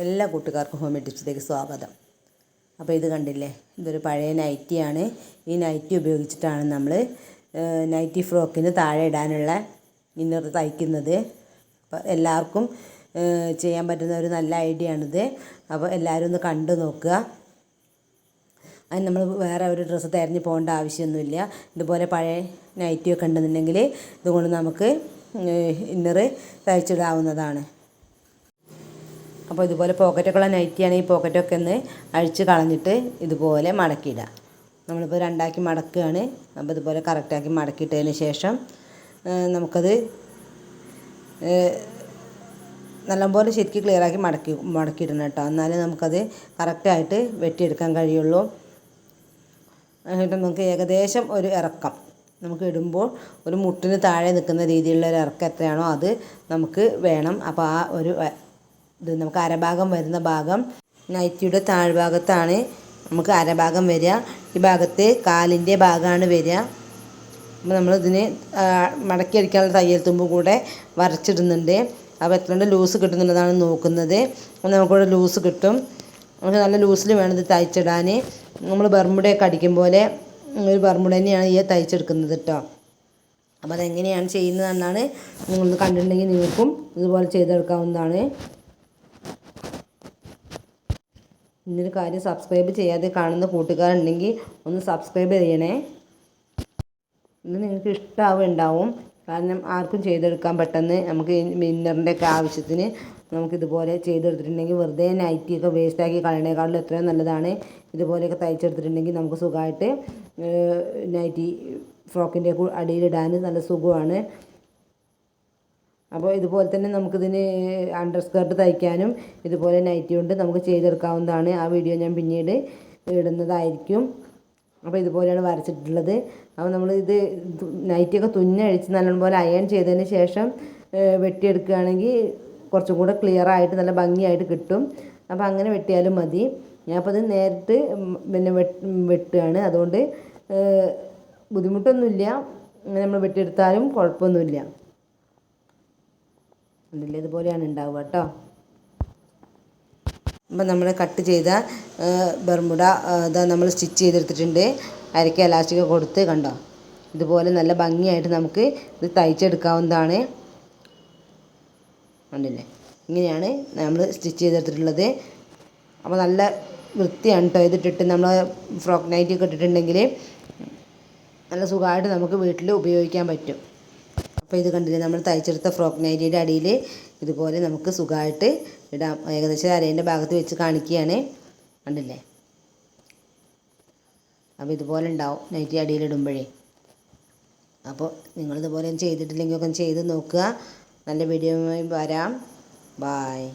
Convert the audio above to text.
എല്ലാ കൂട്ടുകാർക്കും ഹോമി ടിപ്സിലേക്ക് സ്വാഗതം. അപ്പോൾ ഇത് കണ്ടില്ലേ? ഇതൊരു പഴയ നൈറ്റിയാണ് ഈ നൈറ്റി ഉപയോഗിച്ചിട്ടാണ് നമ്മൾ നൈറ്റി ഫ്രോക്കിന് താഴെ ഇടാനുള്ള ഇന്നർ തയ്ക്കുന്നത്. അപ്പോൾ എല്ലാവർക്കും ചെയ്യാൻ പറ്റുന്ന ഒരു നല്ല ഐഡിയ ആണിത്. അപ്പോൾ എല്ലാവരും ഒന്ന് കണ്ടു നോക്കുക. അതിന് നമ്മൾ വേറെ ഒരു ഡ്രസ്സ് തിരഞ്ഞ് പോകേണ്ട ആവശ്യമൊന്നുമില്ല. ഇതുപോലെ പഴയ നൈറ്റിയൊക്കെ ഉണ്ടെന്നുണ്ടെങ്കിൽ ഇതുകൊണ്ട് നമുക്ക് ഇന്നർ തയ്ച്ചിടാവുന്നതാണ്. അപ്പോൾ ഇതുപോലെ പോക്കറ്റൊക്കെ ഉള്ള നൈറ്റിയാണ് ഈ പോക്കറ്റൊക്കെ ഒന്ന് അഴിച്ച് കളഞ്ഞിട്ട് ഇതുപോലെ മടക്കിയിടുക. നമ്മളിപ്പോൾ രണ്ടാക്കി മടക്കുകയാണ്. അപ്പോൾ ഇതുപോലെ കറക്റ്റാക്കി മടക്കിയിട്ടതിന് ശേഷം നമുക്കത് നല്ലപോലെ ശരിക്കും ക്ലിയറാക്കി മടക്കി മടക്കിയിടണം കേട്ടോ. എന്നാലേ നമുക്കത് കറക്റ്റായിട്ട് വെട്ടിയെടുക്കാൻ കഴിയുള്ളൂ. എന്നിട്ട് നമുക്ക് ഏകദേശം ഒരു ഇറക്കം. നമുക്ക് ഇടുമ്പോൾ ഒരു മുട്ടിന് താഴെ നിൽക്കുന്ന രീതിയിലുള്ള ഒരു ഇറക്കം എത്രയാണോ അത് നമുക്ക് വേണം. അപ്പോൾ ആ ഒരു ഇത് നമുക്ക് അരഭാഗം വരുന്ന ഭാഗം. നൈറ്റിയുടെ താഴ്ഭാഗത്താണ് നമുക്ക് അരഭാഗം വരിക. ഈ ഭാഗത്ത് കാലിന്റെ ഭാഗമാണ് വരിക. അപ്പോൾ നമ്മളിതിന് മടക്കി അടിക്കാനുള്ള തയ്യൽ തുമ്പും കൂടെ വരച്ചിടുന്നുണ്ട്. അപ്പോൾ എത്ര ലൂസ് കിട്ടുന്നുള്ളതാണ് നോക്കുന്നത്. അപ്പോൾ നമുക്കിവിടെ ലൂസ് കിട്ടും. നമുക്ക് നല്ല ലൂസിൽ വേണം ഇത് തയ്ച്ചിടാൻ നമ്മൾ ബർമുടയൊക്കെ അടിക്കും പോലെ ഒരു ബർമുട തന്നെയാണ് ഈ തയ്ച്ചെടുക്കുന്നത് കേട്ടോ അപ്പോൾ അതെങ്ങനെയാണ് ചെയ്യുന്നതെന്നാണ് നിങ്ങളൊന്ന് കണ്ടിട്ടുണ്ടെങ്കിൽ നിങ്ങൾക്കും ഇതുപോലെ ചെയ്തെടുക്കാവുന്നതാണ്. ഇന്നൊരു കാര്യം സബ്സ്ക്രൈബ് ചെയ്യാതെ കാണുന്ന കൂട്ടുകാരുണ്ടെങ്കിൽ ഒന്ന് സബ്സ്ക്രൈബ് ചെയ്യണേ. ഇത് നിങ്ങൾക്ക് ഇഷ്ടമാവുണ്ടാവും കാരണം ആർക്കും ചെയ്തെടുക്കാൻ പെട്ടെന്ന് നമുക്ക് മിന്നറിന്റെ ഒക്കെ ആവശ്യത്തിന് നമുക്കിതുപോലെ ചെയ്തെടുത്തിട്ടുണ്ടെങ്കിൽ വെറുതെ നൈറ്റിയൊക്കെ വേസ്റ്റാക്കി കളയണേക്കാളും എത്രയും നല്ലതാണ്. ഇതുപോലെയൊക്കെ തയ്ച്ചെടുത്തിട്ടുണ്ടെങ്കിൽ നമുക്ക് സുഖമായിട്ട് നൈറ്റി ഫ്രോക്കിന്റെ അടിയിലിടാൻ നല്ല സുഖമാണ്. അപ്പോൾ ഇതുപോലെ തന്നെ നമുക്കിതിന് അണ്ടർ സ്കേർട്ട് തയ്ക്കാനും ഇതുപോലെ നൈറ്റി കൊണ്ട് നമുക്ക് ചെയ്തെടുക്കാവുന്നതാണ് ആ വീഡിയോ ഞാൻ പിന്നീട് ഇടുന്നതായിരിക്കും. അപ്പോൾ ഇതുപോലെയാണ് വരച്ചിട്ടുള്ളത്. അപ്പോൾ നമ്മൾ ഇത് നൈറ്റിയൊക്കെ തുന്നഴിച്ച് നല്ലപോലെ അയൺ ചെയ്തതിന് ശേഷം വെട്ടിയെടുക്കുകയാണെങ്കിൽ കുറച്ചും കൂടെ ക്ലിയർ ആയിട്ട് നല്ല ഭംഗിയായിട്ട് കിട്ടും. അപ്പോൾ അങ്ങനെ വെട്ടിയാലും മതി. ഞാനപ്പോൾ അത് നേരിട്ട് പിന്നെ വെട്ട് വെട്ടുകയാണ്. അതുകൊണ്ട് ബുദ്ധിമുട്ടൊന്നുമില്ല. നമ്മൾ വെട്ടിയെടുത്താലും കുഴപ്പമൊന്നുമില്ല. ഉണ്ടല്ലേ? ഇതുപോലെയാണ് ഉണ്ടാവുക കേട്ടോ. അപ്പം നമ്മൾ കട്ട് ചെയ്ത ബർമുട ഇതാ നമ്മൾ സ്റ്റിച്ച് ചെയ്തെടുത്തിട്ടുണ്ട്. അരയ്ക്ക് എലാസ്റ്റിക് കൊടുത്ത് കണ്ടോ? ഇതുപോലെ നല്ല ഭംഗിയായിട്ട് നമുക്ക് ഇത് തയ്ച്ചെടുക്കാവുന്നതാണ്. കണ്ടില്ലേ? ഇങ്ങനെയാണ് നമ്മൾ സ്റ്റിച്ച് ചെയ്തെടുത്തിട്ടുള്ളത്. അപ്പോൾ നല്ല വൃത്തിയാണ് കേട്ടോ. ഇതിട്ടിട്ട് നമ്മൾ ഫ്രോക്ക് നൈറ്റ് ഒക്കെ ഇട്ടിട്ടുണ്ടെങ്കിൽ നല്ല സുഖമായിട്ട് നമുക്ക് വീട്ടിൽ ഉപയോഗിക്കാൻ പറ്റും. അപ്പോൾ ഇത് കണ്ടില്ലേ നമ്മൾ തയ്ച്ചെടുത്ത ഫ്രോക്ക് നൈറ്റിയുടെ അടിയിൽ ഇതുപോലെ നമുക്ക് സുഖമായിട്ട് ഇടാം. ഏകദേശം അരേന്റെ ഭാഗത്ത് വെച്ച് കാണിക്കുകയാണ്. കണ്ടില്ലേ? അപ്പോൾ ഇതുപോലെ ഉണ്ടാവും നൈറ്റി അടിയിലിടുമ്പോഴേ അപ്പോൾ നിങ്ങളിതുപോലെ ചെയ്തിട്ടില്ലെങ്കിൽ ഒക്കെ ചെയ്ത് നോക്കുക. നല്ല വീഡിയോയുമായി വരാം. ബായ്